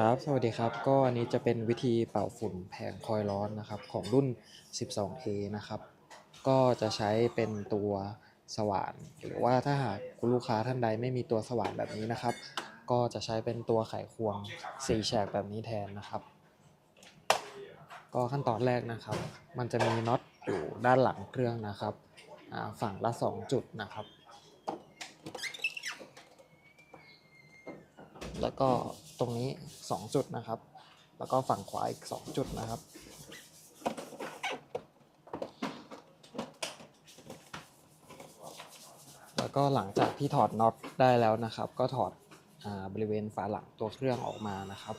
ครับ สวัสดีครับ ก็อันนี้จะเป็นวิธีเป่าฝุ่นแผงคอยล์ร้อนนะครับ ของรุ่น 12A นะครับ ก็จะใช้เป็นตัวสว่าน หรือว่าถ้าหากคุณลูกค้าท่านใดไม่มีตัวสว่านแบบนี้นะครับ ก็จะใช้เป็นตัวไขควงสี่แฉกแบบนี้แทนนะครับ ก็ขั้นตอนแรกนะครับ มันจะมีน็อตอยู่ด้านหลังเครื่องนะครับอ่าฝั่งละ 2 จุดนะครับ แล้วก็ตรงนี้ 2 จุดนะครับ แล้วก็ฝั่งขวาอีก 2 จุดนะครับ แล้วก็หลังจากที่ถอดน็อตได้แล้วนะครับ ก็ถอดอบริเวณฝาหลังตัวเครื่องออกมานะครับ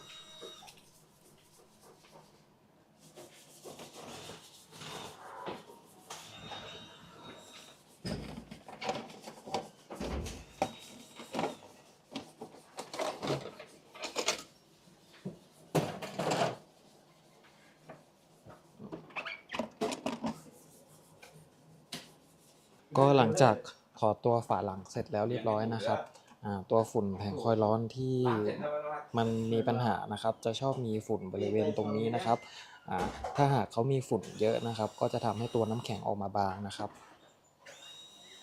ก็หลังจากถอดตัวฝาหลังเสร็จแล้วเรียบร้อยนะครับตัวฝุ่นแผงคอยร้อนที่มันมีปัญหานะครับ จะชอบมีฝุ่นบริเวณตรงนี้นะครับ ถ้าหากเขามีฝุ่นเยอะนะครับ ก็จะทำให้ตัวน้ำแข็งออกมาบางนะครับ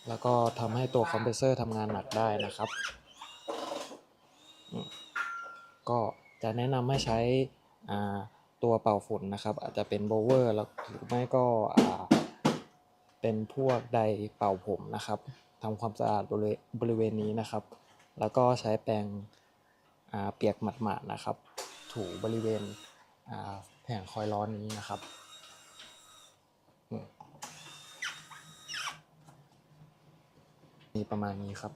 แล้วก็ทำให้ตัวคอมเพรสเซอร์ทำงานหนักได้นะครับ ก็จะแนะนำให้ใช้ตัวเป่าฝุ่นนะครับ อาจจะเป็นโบเวอร์แล้วหรือไม่ก็ เป็นพวกไดร์เป่าผมนะครับทำความสะอาดบริเวณบริเวณนี้นะครับ แล้วก็ใช้แปรงเปียกหมาดๆนะครับ ถูบริเวณแผงคอยล์ร้อนนี้นะครับมีประมาณนี้ครับ